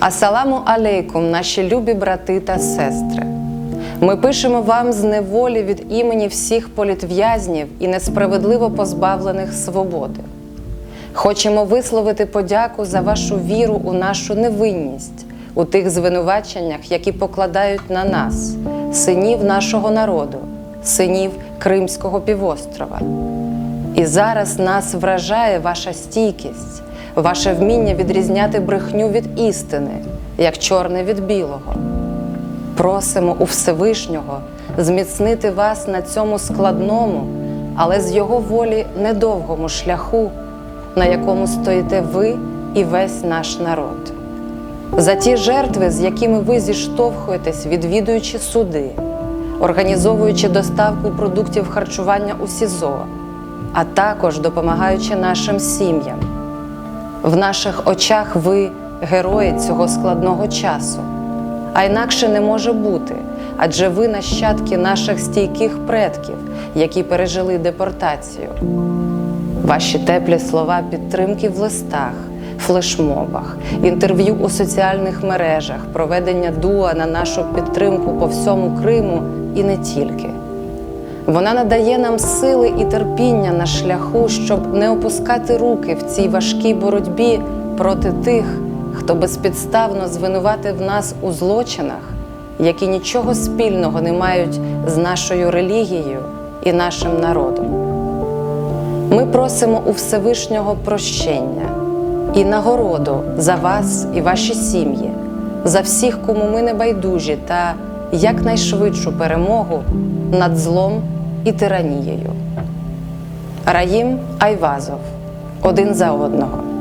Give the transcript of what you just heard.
Асаламу алейкум, наші любі брати та сестри. Ми пишемо вам з неволі від імені всіх політв'язнів і несправедливо позбавлених свободи. Хочемо висловити подяку за вашу віру у нашу невинність, у тих звинуваченнях, які покладають на нас, синів нашого народу, синів Кримського півострова. І зараз нас вражає ваша стійкість, ваше вміння відрізняти брехню від істини, як чорне від білого. Просимо у Всевишнього зміцнити вас на цьому складному, але з його волі недовгому шляху, на якому стоїте ви і весь наш народ. За ті жертви, з якими ви зіштовхуєтесь, відвідуючи суди, організовуючи доставку продуктів харчування у СІЗО, а також допомагаючи нашим сім'ям. В наших очах ви герої цього складного часу. А інакше не може бути, адже ви нащадки наших стійких предків, які пережили депортацію. Ваші теплі слова підтримки в листах, флешмобах, інтерв'ю у соціальних мережах, проведення дуа на нашу підтримку по всьому Криму і не тільки. Вона надає нам сили і терпіння на шляху, щоб не опускати руки в цій важкій боротьбі проти тих, хто безпідставно звинуватив нас у злочинах, які нічого спільного не мають з нашою релігією і нашим народом. Ми просимо у Всевишнього прощення і нагороду за вас і ваші сім'ї, за всіх, кому ми не байдужі, та якнайшвидшу перемогу над злом і тиранією. Раїм Айвазов один за одного.